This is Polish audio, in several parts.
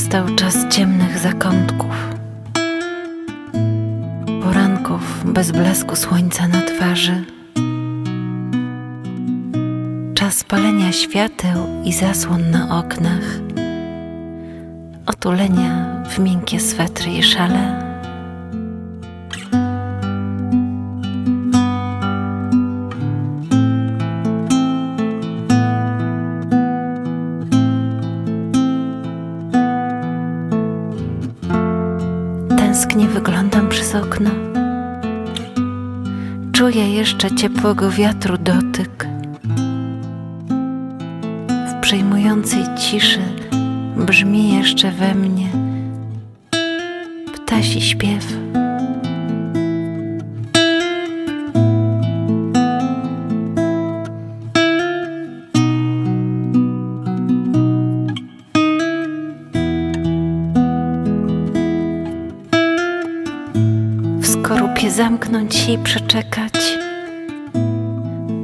Nastał czas ciemnych zakątków, poranków bez blasku słońca na twarzy, czas palenia świateł i zasłon na oknach, otulenia w miękkie swetry i szale. Przez okno. Czuję jeszcze ciepłego wiatru dotyk. W przejmującej ciszy brzmi jeszcze we mnie ptasi śpiew. Skorupie zamknąć się i przeczekać,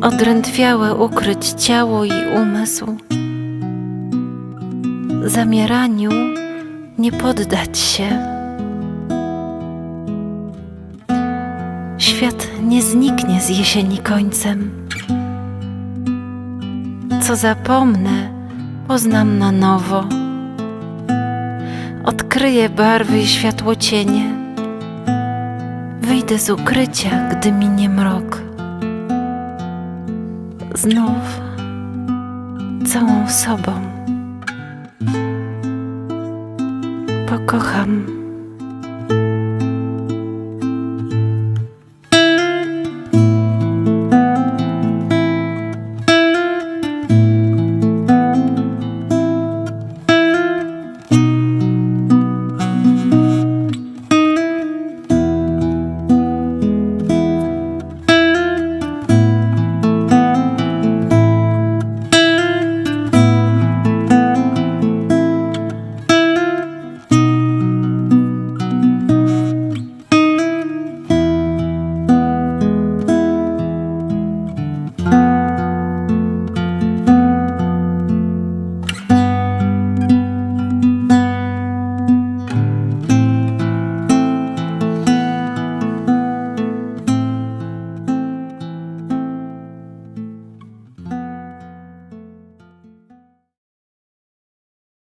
odrętwiałe ukryć ciało i umysł, zamieraniu nie poddać się. Świat nie zniknie z jesieni końcem. Co zapomnę, poznam na nowo. Odkryję barwy i światło cienie. Wyjdę z ukrycia, gdy minie mrok. Znów całą sobą pokocham